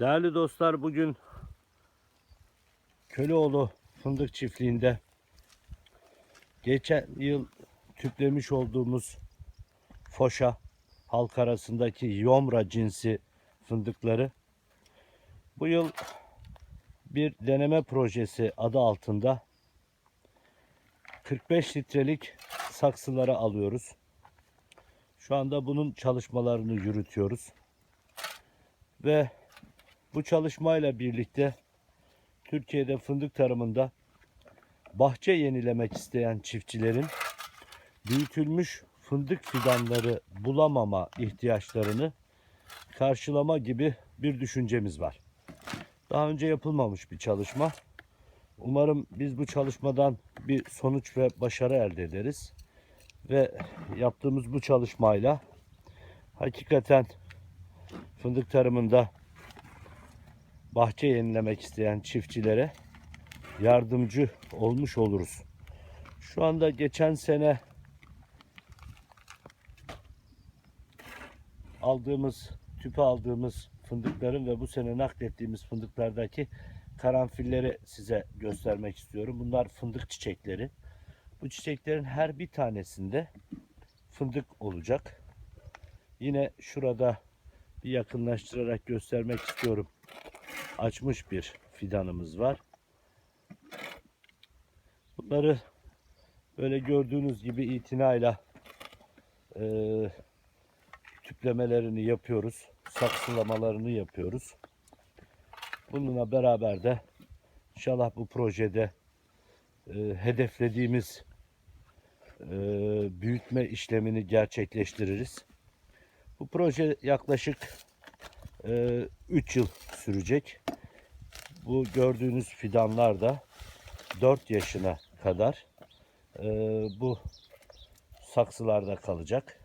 Değerli dostlar bugün Köleoğlu Fındık Çiftliği'nde geçen yıl tüplemiş olduğumuz foşa halk arasındaki yomra cinsi fındıkları bu yıl bir deneme projesi adı altında 45 litrelik saksılara alıyoruz. Şu anda bunun çalışmalarını yürütüyoruz. Ve bu çalışmayla birlikte Türkiye'de fındık tarımında bahçe yenilemek isteyen çiftçilerin büyütülmüş fındık fidanları bulamama ihtiyaçlarını karşılama gibi bir düşüncemiz var. Daha önce yapılmamış bir çalışma. Umarım biz bu çalışmadan bir sonuç ve başarı elde ederiz. Ve yaptığımız bu çalışmayla hakikaten fındık tarımında bahçe yenilemek isteyen çiftçilere yardımcı olmuş oluruz. Şu anda geçen sene aldığımız, tüpe aldığımız fındıkların ve bu sene naklettiğimiz fındıklardaki karanfilleri size göstermek istiyorum. Bunlar fındık çiçekleri. Bu çiçeklerin her bir tanesinde fındık olacak. Yine şurada bir yakınlaştırarak göstermek istiyorum. Açmış bir fidanımız var. Bunları böyle gördüğünüz gibi itinayla e, tüplemelerini yapıyoruz. Saksılamalarını yapıyoruz. Bununla beraber de inşallah bu projede e, hedeflediğimiz e, büyütme işlemini gerçekleştiririz. Bu proje yaklaşık 3 yıl sürecek. Bu gördüğünüz fidanlar da 4 yaşına kadar e, bu saksılarda kalacak.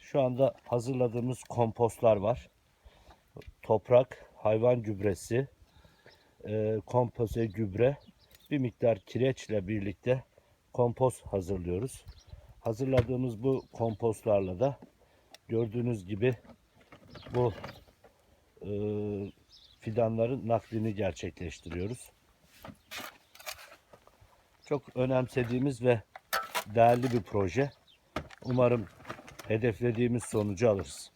Şu anda hazırladığımız kompostlar var. Toprak, hayvan gübresi, e, kompoze gübre, bir miktar kireçle birlikte kompost hazırlıyoruz. Hazırladığımız bu kompostlarla da gördüğünüz gibi bu e, fidanların naklini gerçekleştiriyoruz. Çok önemsediğimiz ve değerli bir proje. Umarım hedeflediğimiz sonucu alırız.